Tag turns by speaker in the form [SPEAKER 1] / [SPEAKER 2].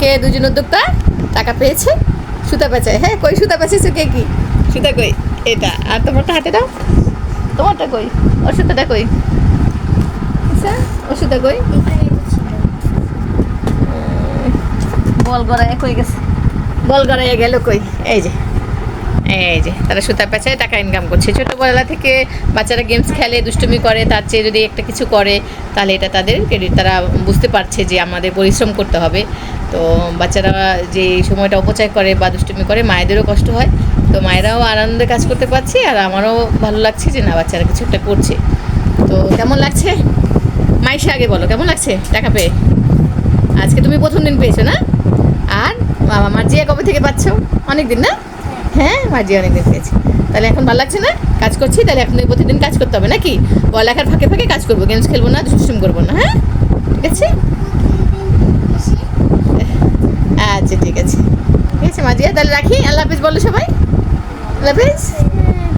[SPEAKER 1] আজকে দুজন উদ্যোক্তা টাকা পেয়েছে সুতা পেঁচায়। হ্যাঁ কই সুতা পেঁচেছে কে কি? সুতা কই? এটা। আর তোমারটা হাতে দাও। তোমারটা কই? ওষুধটা কই? আচ্ছা ওষুধটা কই? বল গড়াইয়া কই গেছে। বল গড়াইয়া গেল কই? এই যে। এই যে তারা সুতা পেঁচায় টাকা ইনকাম করছে। ছোটোবেলা থেকে বাচ্চারা গেমস খেলে দুষ্টুমি করে তার চেয়ে যদি একটা কিছু করে তাহলে এটা তাদের ক্রেডিট তারা বুঝতে পারছে যে আমাদের পরিশ্রম করতে হবে। তো বাচ্চারা যে সময়টা অপচয় করে বা দুষ্টুমি করে, মায়েদেরও কষ্ট হয়। তো মায়েরাও আনন্দে কাজ করতে পারছে আর আমারও ভালো লাগছে যে না, বাচ্চারা কিছু একটা করছে। তো কেমন লাগছে? মাইশা, আগে বলো, কেমন লাগছে? টাকা পেয়ে? আজকে তুমি প্রথম দিন পেয়েছ না? আর বাবা মার্জিয়া কবে থেকে পাচ্ছ? অনেক দিন না? হ্যাঁ মার্জিয়া অনেক দিন পেয়েছি। তাহলে এখন ভালো লাগছে না? কাজ করছি, তাহলে এখন প্রতিদিন কাজ করতে হবে নাকি? পড়ালেখার ফাঁকে ফাঁকে কাজ করব, গেমস খেলব না, দুষ্টুম করব না হ্যাঁ ঠিক আছে আচ্ছা ঠিক আছে ঠিক তাহলে রাখি। আল্লাহ হাফিজ বলো সবাই। আল্লাহ হাফিজ।